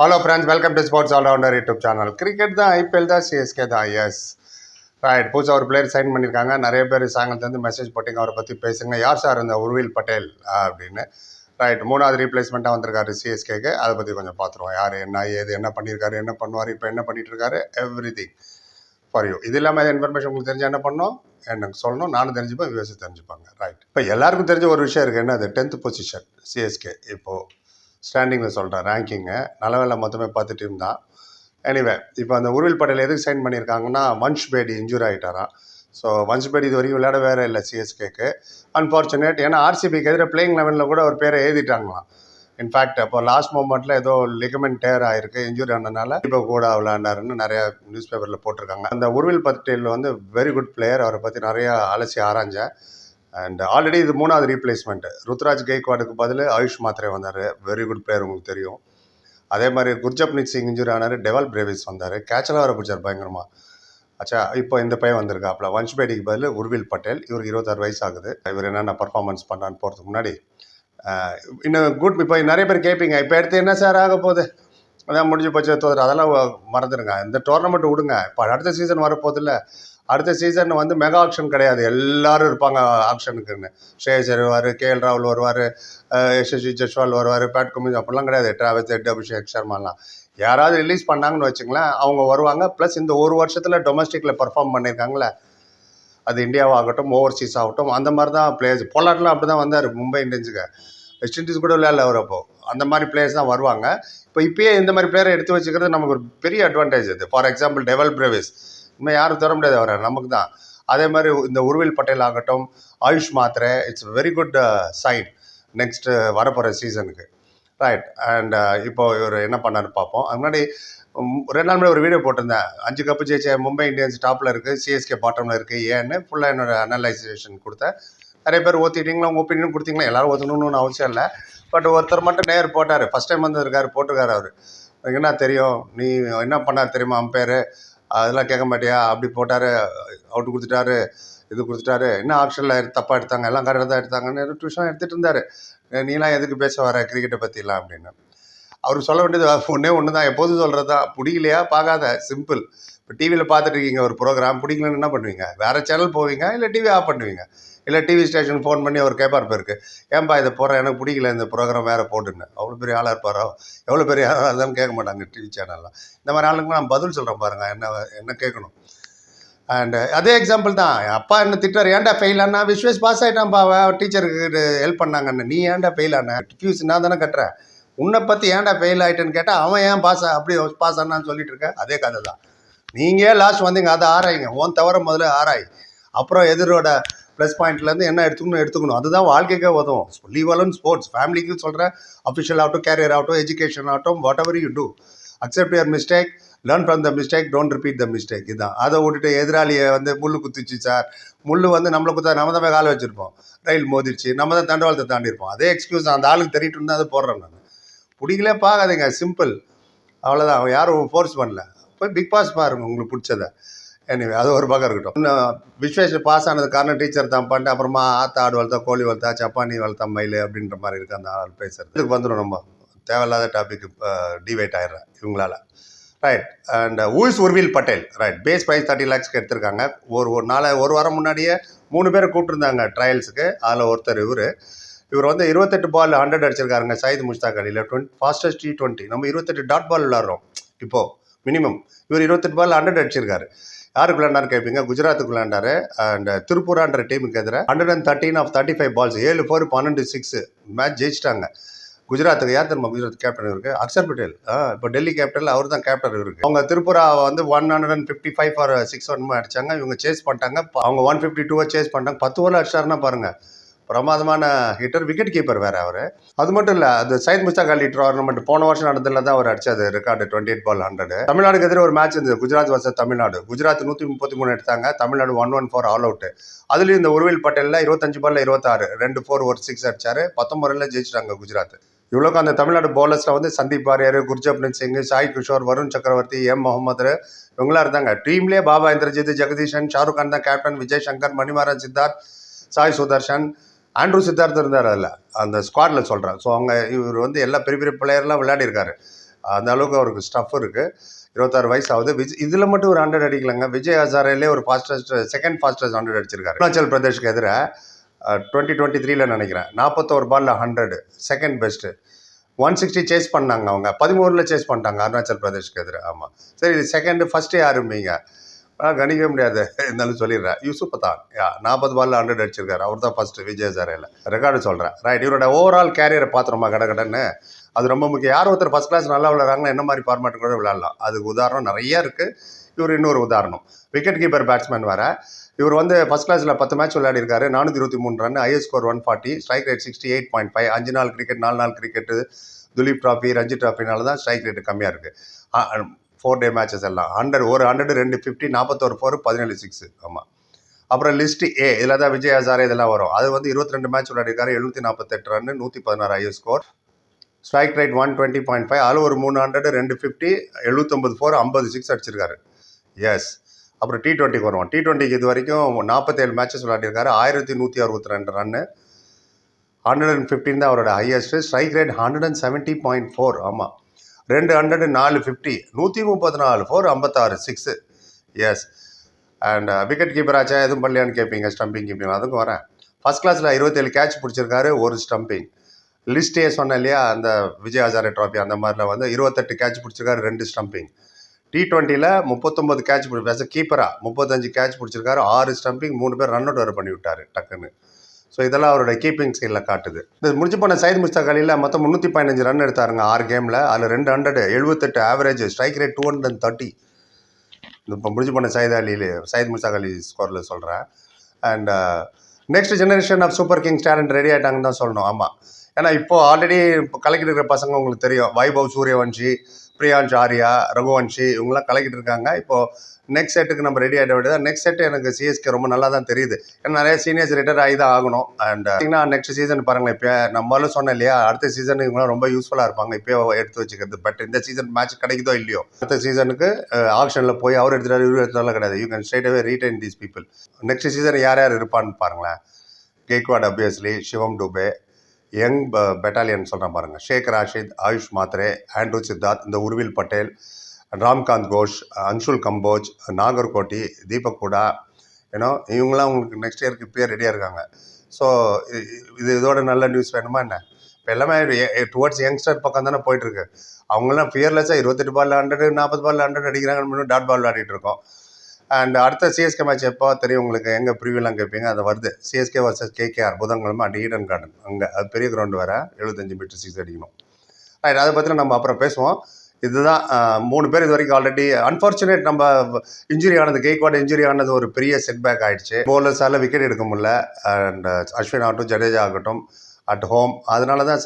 Hello friends welcome to sports all rounder YouTube channel cricket தான் IPL தான் CSK தான் yes right புதுசாக ஒரு பிளேயர் சைன் பண்ணியிருக்காங்க. நிறைய பேர் சாயங்காலத்துலேருந்து மெசேஜ் போட்டிங்க அவரை பற்றி பேசுங்க. யார் சார் இந்த உருவில் பட்டேல் அப்படின்னு. ரைட் மூணாவது ரீப்ளேஸ்மெண்ட்டாக வந்திருக்காரு சிஎஸ்கேக்கு அதை பற்றி கொஞ்சம் பார்த்துருவோம். யார் என்ன ஏது என்ன பண்ணியிருக்காரு என்ன பண்ணுவார் இப்போ என்ன பண்ணிட்டு இருக்காரு எவ்ரி திங் ஃபார் யூ இது இல்லாமல் இன்ஃபர்மேஷன் உங்களுக்கு தெரிஞ்சு என்ன பண்ணணும்? எனக்கு சொல்லணும் நானும் தெரிஞ்சுப்பேன் விவசாயி தெரிஞ்சுப்பாங்க. ரைட் இப்போ எல்லாருக்கும் தெரிஞ்ச ஒரு விஷயம் இருக்குது என்ன அது டென்த் பொசிஷன் சிஎஸ்கே இப்போது ஸ்டாண்டிங்கில் சொல்கிறேன் ரேங்கிங்கு நல்ல வேலை மொத்தமே பத்து டீம் தான். எனிவே இப்போ அந்த உருவில் பட்டேல் எதுக்கு சைன் பண்ணியிருக்காங்கன்னா வன்ஷ் பேடி இன்ஜூர் ஆகிட்டாராம் ஸோ வன்ஷ் பேடி இது வரைக்கும் விளையாட வேறு இல்லை சிஎஸ்கேக்கு அன்ஃபார்ச்சுனேட் ஏன்னா ஆர்சிபிக்கு எதிராக பிளேயிங் லெவனில் கூட ஒரு பேரை எழுதிட்டாங்களாம். இன்ஃபேக்ட் அப்போ லாஸ்ட் மூமெண்ட்டில் ஏதோ லிகமெண்ட் டேர் ஆயிருக்கு இன்ஜுரி ஆனதுனால இப்போ கூட விளையாண்டாருன்னு நிறையா நியூஸ் பேப்பரில் போட்டிருக்காங்க. அந்த உருவில் பட்டேல் வந்து வெரி குட் பிளேயர் அவரை பற்றி நிறையா அலசி ஆராய்ஞ்சேன். அண்ட் ஆல்ரெடி இது மூணாவது ரீப்ளேஸ்மெண்ட் ருத்ராஜ் கெய்க்வாடுக்கு பதில் ஆயுஷ் மாத்ரே வந்தார். வெரி குட் பிளேயர் உங்களுக்கு தெரியும். அதே மாதிரி குர்ஜப்னீத் சிங் இன்ஜுரி ஆனார் டெவல் பிரேவிஸ் வந்தார். கேட்சலாக வர பிடிச்சார் பயங்கரமாக அச்சா இப்போ இந்த பையன் வந்திருக்காப்புல. வன்ஷ் பேடிக்கு பதில் உர்வில் பட்டேல். இவருக்கு இருபத்தாறு வயசு ஆகுது இவர் என்னென்ன பர்ஃபார்மன்ஸ் பண்ணான்னு போகிறதுக்கு முன்னாடி இன்னும் குட் இப்போ நிறைய பேர் கேட்பீங்க இப்போ எடுத்து என்ன சார் ஆக போகுது? அதான் முடிஞ்சு போச்சு தோதர் அதெல்லாம் மறந்துடுங்க இந்த டோர்னமெண்ட் விடுங்க. இப்போ அடுத்த சீசன் வரப்போதில்ல அடுத்த சீசன் வந்து மெகா ஆக்ஷன் கிடையாது. எல்லாரும் இருப்பாங்க ஆக்ஷனுக்குன்னு ஸ்ரேயஸ் வருவார் கேஎல் ராகுல் வருவார் எஸ்எஸ்வி ஜெஸ்வால் வருவார் பேட் குமிஸ் அப்படிலாம் கிடையாது. டிராவல்ஸ் எட் அபிஷேக் சர்மாலாம் யாராவது ரிலீஸ் பண்ணாங்கன்னு வச்சுங்களேன் அவங்க வருவாங்க. ப்ளஸ் இந்த ஒரு வருஷத்தில் டொமஸ்டிக்கில் பர்ஃபார்ம் பண்ணியிருக்காங்களே அது இந்தியாவாகட்டும் ஓவர்சீஸ் ஆகட்டும் அந்த மாதிரி தான் பிளேயர்ஸ் பொலாட்லாம் அப்படி தான் வந்தார் மும்பை இந்தியன்ஸுக்கு. வெஸ்ட் இண்டீஸ் கூட விளையாடல அவர் அப்போ. அந்த மாதிரி பிளேயர்ஸ் தான் வருவாங்க. இப்போ இப்பயே இந்த மாதிரி பிளேயரை எடுத்து வச்சுக்கிறது நமக்கு ஒரு பெரிய அட்வான்டேஜ் இது. ஃபார் எக்ஸாம்பிள் டெவல் பிரேவிஸ் இனிமேல் யாரும் தர முடியாது அவரை. நமக்கு தான் அதே மாதிரி இந்த உருவில் பட்டேல் ஆகட்டும் Ayush Mhatre it's very good sign next வரப்போகிற சீசனுக்கு ரைட் அண்ட் இப்போ இவர் என்ன பண்ணார்னு பார்ப்போம். அது முன்னாடி ரெண்டு நாள் முன்னாடி ஒரு வீடியோ போட்டிருந்தேன். அஞ்சு கப்பு ஜெயிச்ச மும்பை இந்தியன்ஸ் டாப்பில் இருக்குது சிஎஸ்கே பாட்டமில் இருக்குது ஏன்னு ஃபுல்லாக என்னோடய அனலைசேஷன் கொடுத்தேன். நிறைய பேர் ஓத்திட்டீங்களா உங்கள் ஒப்பீனியன் கொடுத்தீங்களா எல்லோரும் ஒத்துணுன்னு அவசியம் இல்லை. பட் ஒருத்தர் மட்டும் நேர் போட்டார். ஃபஸ்ட் டைம் வந்திருக்காரு போட்டிருக்காரு அவர். என்ன தெரியும்? நீ என்ன பண்ணார் தெரியுமா? அம்பேரு அதெல்லாம் கேட்க மாட்டியா? அப்படி போட்டார் அவுட் கொடுத்துட்டாரு இது கொடுத்துட்டாரு. என்ன ஆப்ஷனில் தப்பாக எடுத்தாங்க? எல்லாம் கரெக்டாக தான் எடுத்தாங்கன்னு டியூஷன் எடுத்துகிட்டு இருந்தார். நீலாம் எதுக்கு பேச வர? கிரிக்கெட்டை பற்றிலாம் அப்படின்னு. அவர் சொல்ல வேண்டியது ஒன்றே ஒன்று தான் எப்போதும் சொல்கிறது தான் பிடிக்கலையா? பார்க்காத. சிம்பிள் இப்போ டிவியில் பார்த்துட்டு இருக்கீங்க ஒரு ப்ரோக்ராம் பிடிக்கலன்னு என்ன பண்ணுவீங்க? வேறு சேனல் போவீங்க? இல்லை டிவி ஆஃப் பண்ணுவீங்க? இல்லை டிவி ஸ்டேஷன் ஃபோன் பண்ணி அவர் கேட்பார் பேருக்கு. ஏன்பா இதை போடுறேன் எனக்கு பிடிக்கல இந்த ப்ரோக்ராம் வேறு போட்டுன்னு. அவ்வளோ பெரிய ஆளாக இருப்பாரோ? எவ்வளோ பெரிய ஆளாக இருந்தாலும் கேட்க மாட்டாங்க டிவி சேனல்லாம் இந்த மாதிரி ஆளுங்க நான் பதில் சொல்கிறேன் பாருங்க. என்ன என்ன கேட்கணும்? அண்டு அதே எக்ஸாம்பிள் தான். என் அப்பா என்ன திட்டார் ஏன்டா ஃபெயில் ஆனா? விஸ்வேஸ் பாஸ் ஆகிட்டான்ப்பா டீச்சருக்கு ஹெல்ப் பண்ணாங்கன்னு. நீ ஏன்டா ஃபெயில் ஆன? ஃபியூஸ் நான் தானே கட்டுறேன். உன்னை பற்றி ஏன்டா ஃபெயில் ஆகிட்டேன்னு கேட்டால் அவன் ஏன் பாஸ் அப்படி பாஸ் ஆனான்னு சொல்லிட்டு இருக்க? அதே கதை தான். நீங்கள் லாஸ்ட் வந்தீங்க அதை ஆராயிங்க. ஓன் தவிர முதல்ல ஆராய். அப்புறம் எதிரோட ப்ளஸ் பாயிண்ட்லேருந்து என்ன எடுத்துக்கணும் எடுத்துக்கணும். அதுதான் வாழ்க்கைக்கே உதவும். லீவ் ஸ்போர்ட்ஸ் ஃபேமிலிக்கு சொல்கிறேன் அஃபிஷியல் ஆகட்டும் கேரியர் ஆகட்டும் எஜுகேஷன் ஆகட்டும் whatever you do accept your mistake learn from the mistake don't repeat the mistake இதுதான் அதை விட்டுட்டு எதிராளியை வந்து முள்ளு குத்துச்சு சார். முள் வந்து நம்மளை குத்தா நம்ம தான் கால காலை வச்சுருப்போம். ரயில் மோதிருச்சு நம்ம தான் தண்டவாளத்தை தாண்டியிருப்போம் அதே எக்ஸ்கியூஸ் அந்த ஆளுக்கு தெரியிட்டு இருந்தால் அதை போடுறேன் நான். பிடிக்கலே பார்க்காதீங்க. சிம்பிள் அவ்வளோதான் யாரும் ஃபோர்ஸ் பண்ணல. போய் பிக் பாஸ் பாருங்க உங்களுக்கு பிடிச்சத. எனிவே அது ஒரு பக்கம் இருக்கட்டும். இன்னும் விஸ்வேஷ் பாஸ் ஆனது காரணம் டீச்சர் தான் பண்ணிட்டு அப்புறமா ஆத்தா ஆடு வளர்த்தா கோழி வளர்த்தா சப்பானி வளர்த்தா மயில் அப்படின்ற மாதிரி இருக்குது அந்த ஆள் பேசுறது. இதுக்கு வந்துடும் நம்ம. தேவையில்லாத டாபிக் டிவைட் ஆயிடுறேன் இவங்களால. Right and wools Urvil Patel right base price thirty லேக்ஸ்க்கு எடுத்திருக்காங்க. ஒரு ஒரு நாளை ஒரு வாரம் முன்னாடியே மூணு பேரை கூப்பிட்டுருந்தாங்க ட்ரையல்ஸுக்கு அதில் ஒருத்தர் இவர். இவர் வந்து இருபத்தெட்டு பால் ஹண்ட்ரட் அடிச்சிருக்காருங்க சயித் முஷ்தாக் அலியில். டுவெண்ட் ஃபாஸ்டஸ்ட் டி டுவெண்ட்டி நம்ம இருபத்தெட்டு டாட் பால் விளாட்றோம் இப்போது மினிமம் இவர் இருபத்தெட்டு பால் ஹண்ட்ரட் அடிச்சிருக்காரு. யாருக்கு விளையாண்டாரு கேட்பீங்க குஜராத்துக்கு விளையாண்டாரு அண்ட் திருப்பூரான்ற டீமுக்கு எதிராக hundred and thirteen off thirty five balls ஏழு ஃபோர் பன்னெண்டு சிக்ஸ் மேட்ச் ஜெயிச்சிட்டாங்க. குஜராத்துக்கு யார் தெரியுமா குஜராத் கேப்டன் இருக்கு அக்ஷர் பட்டேல். இப்போ டெல்லி கேப்டனில் அவர் தான் கேப்டன் இருக்கு அவங்க திருப்புரா வந்து one hundred and fifty five four six one அடிச்சாங்க. இவங்க சேஸ் பண்ணிட்டாங்க. அவங்க ஒன் ஃபிஃப்டி டூவை சேஸ் பண்ணிட்டாங்க. பத்து ஓவர் அடிச்சாருன்னா பாருங்கள் பிரமாதமான ஹிட்டர் விக்கெட் கீப்பர் வேறு அவர். அது மட்டும் இல்லை அது சைத் முஸ்தாக் அலி டோர்னமெண்ட் போன வருஷம் நடந்ததில் தான் அவர் அடிச்சது record twenty eight ball hundred தமிழ்நாடுக்கு எதிராக ஒரு மேட்ச் இருந்தது குஜராத் வர்சஸ் தமிழ்நாடு. குஜராத் நூற்றி முப்பத்தி மூணு எடுத்தாங்க Tamil Nadu one one four all out அதுலேயும் இந்த உருவில் பட்டேலில் இருபத்தஞ்சு பாலில் இருபத்தாறு ரெண்டு ஃபோர் ஒரு சிக்ஸ் அடிச்சார் பத்தொம்பது ஜெயிச்சிட்டாங்க குஜராத். இவ்வளோக்கு அந்த தமிழ்நாடு பவுலர்ஸில் வந்து சந்தீப் வாரியர் குர்ஜப்னன் சிங் சாய் கிஷோர் வருண் சக்கரவர்த்தி எம் முகமது இவங்களாம் இருந்தாங்க. டீம்லேயே பாபா இந்திரஜித் ஜெகதீஷன் ஷாருக் கான் தான் கேப்டன் விஜய் சங்கர் மணிமாறன் சித்தார்த் சாய் சுதர்ஷன் ஆண்ட்ரூ சித்தார்த் இருந்தார் அதில். அந்த ஸ்குவாடில் சொல்கிறேன் ஸோ அவங்க இவர் வந்து எல்லா பெரிய பெரிய பிளேயர்லாம் விளையாடிருக்காரு. அந்த அளவுக்கு அவருக்கு ஸ்டஃப் இருக்குது இருபத்தாறு வயசு ஆகுது விஜய் இதில் மட்டும் ஒரு ஹண்ட்ரட் அடிக்கலங்க. விஜய் ஹசாரேலே ஒரு ஃபாஸ்டஸ்ட் செகண்ட் ஃபாஸ்டஸ்ட் ஹண்ட்ரட் அடிச்சிருக்காரு. அருணாச்சல் பிரதேஷ்க்கு எதிராக டுவெண்ட்டி டுவெண்ட்டி த்ரீல நினைக்கிறேன். நாற்பத்தோரு பால்ல hundred second best one sixty chase பண்ணாங்க அவங்க. பதிமூணில் சேஸ் பண்ணிட்டாங்க அருணாச்சல் பிரதேஷ்க்கு எதிராக ஆமாம் சரி இது செகண்டு ஃபஸ்ட்டு யாரும்பீங்க? கணிக்க முடியாது. இருந்தாலும் சொல்லிடுறேன். யூசுப் தான். யா நாற்பது பால்ல ஹண்ட்ரட் அடிச்சிருக்காரு. அவர் தான் ஃபஸ்ட்டு விஜய் சாரையில் ரெக்கார்டு சொல்கிறேன் ரைட் இவரோட ஓவரால் கேரியரை பார்த்துருமா கடகடன்னு அது ரொம்ப முக்கியம். யார் ஒருத்தர் ஃபஸ்ட் கிளாஸ் நல்லா விளையாடுறாங்களோ என்ன மாதிரி ஃபார்மேட் கூட விளையாடலாம். அதுக்கு உதாரணம் நிறைய இருக்குது இவர் இன்னொரு உதாரணம். விக்கெட் கீப்பர் பேட்ஸ்மேன் வேறு. இவர் வந்து ஃபஸ்ட் கிளாஸில் பத்து மேட்ச் விளையாடிருக்காரு. நானூற்றி இருபத்தி மூணு run is score one forty strike rate sixty eight point five அஞ்சு நாள் கிரிக்கெட் நாலு நாள் கிரிக்கெட்டு துலீப் ட்ராஃபி ரஞ்சி ட்ராஃபினால தான் ஸ்ட்ரைக் ரேட்டு கம்மியாக இருக்குது ஃபோர் டே மேட்சஸ் எல்லாம். ஹண்ட்ரட் ஒரு ஹண்ட்ரட் ரெண்டு ஃபிஃப்டி நாற்பத்தோரு ஃபோர் பதினேழு சிக்ஸு ஆமாம் அப்புறம் லிஸ்ட் ஏ இதில் தான் விஜய் ஹசாரே இதெல்லாம் வரும். அது வந்து இருபத்தி ரெண்டு மேட்ச் விளையாடிருக்காரு எழுநூற்றி நாற்பத்தெட்டு ரன் நூற்றி பதினாறு ஐயோ score strike rate one twenty point five அதில் ஒரு மூணு ஹண்ட்ரட் ரெண்டு ஃபிஃப்டி எழுபத்தொம்பது ஃபோர் ஐம்பது சிக்ஸ் அடிச்சிருக்காரு. எஸ் அப்புறம் டி டுவெண்ட்டிக்கு வருவோம். டி டுவெண்ட்டிக்கு இது வரைக்கும் நாற்பத்தேழு மேட்சஸ் விளையாடிருக்காரு ஆயிரத்தி நூற்றி அறுபத்தி ரெண்டு ரன்னு ஹண்ட்ரட் அண்ட் ஃபிஃப்டின் தான் அவரோட highest strike rate hundred and seventy point four ஆமாம் ரெண்டு ஹண்ட்ரடு நாலு ஃபிஃப்டி நூற்றி முப்பத்தி நாலு ஃபோர் ஐம்பத்தாறு six yes and wicket keeper ஆச்சா? எதுவும் பண்ணலையான்னு கேட்பீங்க ஸ்டம்பிங் கீப்பிங் அதுக்கும் வரேன். ஃபஸ்ட் கிளாஸில் இருபத்தேழு கேட்ச் பிடிச்சிருக்காரு ஒரு ஸ்டம்பிங் லிஸ்ட்டே சொன்னேன் இல்லையா அந்த விஜய் ஹசாரே ட்ராஃபி அந்த மாதிரில வந்து இருபத்தெட்டு கேட்ச் பிடிச்சிருக்காரு ரெண்டு ஸ்டம்பிங் டி டுவெண்ட்டியில் முப்பத்தொம்பது கேட்ச் பிடிச்சி கீப்பராக முப்பத்தஞ்சு கேட்ச் பிடிச்சிருக்காரு ஆறு ஸ்டம்பிங் மூணு பேர் ரன் அவுட் வேறு பண்ணி விட்டார் டக்குன்னு. ஸோ இதெல்லாம் அவரோட கீப்பிங் சைடில் காட்டுது. இது முடிச்சு போன சைத் முஸ்தாக் அலியில் மொத்தம் முந்நூற்றி பதினஞ்சு ரன் எடுத்தாருங்க ஆறு கேமில் அதில் ரெண்டு ஹண்ட்ரட் எழுபத்தெட்டு average strike rate two hundred and thirty இப்போ முடிச்சு போன சைத் அலியில் சைத் முஸ்தாக் அலி ஸ்கோரில் சொல்கிறேன் and next generation of super kings talent ready ஆகிட்டாங்கன்னு தான் சொல்லணும். ஆமாம் ஏன்னா இப்போ ஆல்ரெடி இப்போ கலக்கிட்டு இருக்கிற பசங்க உங்களுக்கு தெரியும். வைபவ் சூரியவன்ஷி பிரியான்ஷ் ஆர்யா ரகுவன்ஷி இவங்கெல்லாம் கலக்கிட்டு இருக்காங்க. இப்போது நெக்ஸ்ட் செட்டுக்கு நம்ம ரெடி ஆகிட வேண்டியது நெக்ஸ்ட் செட் எனக்கு சிஎஸ்கே ரொம்ப நல்லா தான் தெரியுது. ஏன்னா நிறைய சீனியர்ஸ் ரிட்டையர் ஆகி தான் ஆகணும் அண்ட் uh, பார்த்தீங்கன்னா நெக்ஸ்ட் சீசன் பாருங்களேன் இப்போ நம்மளும் சொன்னேன் இல்லையா அடுத்த சீசன் இவங்களாம் ரொம்ப யூஸ்ஃபுல்லாக இருப்பாங்க. இப்போயே எடுத்து வச்சுக்கிறது. பட் இந்த சீசன் மேட்ச் கிடைக்குதோ இல்லையோ அடுத்த சீசனுக்கு ஆப்ஷனில் uh, போய் அவர் எடுத்துட்டாரு இவர் எடுத்தாலும் கிடையாது. You can straight away retain these people next season யார் யார் இருப்பான்னு பாருங்களேன். Gaikwad obviously Shivam Dube young battalion சொல்கிறேன் பாருங்கள் ஷேக் ராஷித் ஆயுஷ் மாத்ரே ஆண்ட்ரூ சித்தார்த் இந்த உருவில் பட்டேல் ராம்காந்த் கோஷ் அன்ஷுல் கம்போஜ் நாகர்கோட்டி தீபக் கூடா ஏன்னோ இவங்களாம் உங்களுக்கு நெக்ஸ்ட் இயருக்கு இப்போயே ரெடியாக இருக்காங்க. ஸோ இது இதோட நல்ல நியூஸ் வேணுமா என்ன? இப்போ எல்லாமே டுவர்ட்ஸ் யங்ஸ்டர் பக்கம் தானே போயிட்டுருக்கு அவங்களாம் ஃபியர்லெஸ்ஸாக இருபத்தெட்டு பால் ஹண்ட்ரடு நாற்பது பால் ஹண்ட்ரட் அடிக்கிறாங்க டாட் பால் விளையாடிட்டு இருக்கோம். அண்ட் அடுத்த சிஎஸ்கே மேட்ச் எப்போ? தெரியும் உங்களுக்கு. எங்கே ப்ரிவியூலாம் கேட்பீங்க? அது வருது. சிஎஸ்கே வர்சஸ் கேகேஆர் புதன்கிழமை அண்ட் ஈடன் கார்டன் அங்கே அது பெரிய கிரவுண்டு வேறு. எழுபத்தஞ்சு மீட்டர் சிக்ஸ் அடிக்கணும். ரைட் அதை பற்றி நம்ம அப்புறம் பேசுவோம். இதுதான் மூணு பேர் இது வரைக்கும் ஆல்ரெடி அன்ஃபார்ச்சுனேட் நம்ம இன்ஜுரி ஆனது கேக்வாட் இன்ஜுரி ஆனது ஒரு பெரிய செட்பேக் ஆயிடுச்சு. போலர்ஸால் விக்கெட் எடுக்க முடியல. அண்ட் அஸ்வின் ஆகட்டும் ஜடேஜா ஆகட்டும் அட் ஹோம் அதனால தான்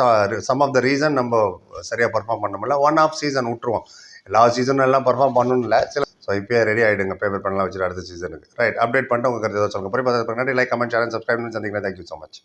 சம் ஆஃப் த ரீசன் நம்ம சரியாக பர்ஃபார்ம் பண்ண முடியல. ஒன் ஆஃப் சீசன் விட்டுருவோம். எல்லா சீசனும் எல்லாம் பர்ஃபார்ம் பண்ணணும் இல்லை. சில ஸோ இப்போயே ரெடி ஆகிடுங்க பேப்பர் பண்ணலாம் வச்சுட்டு அடுத்த சீசனுக்கு ரைட் அப்டேட் பண்ணிட்டு உங்களுக்கு ஏதாவது சொல்லுங்கள் போய் பார்த்து லைக் கமெண்ட் சேனல் சப்ஸ்கிரைப் பண்ணி சந்திக்கிறேன். Thank you so much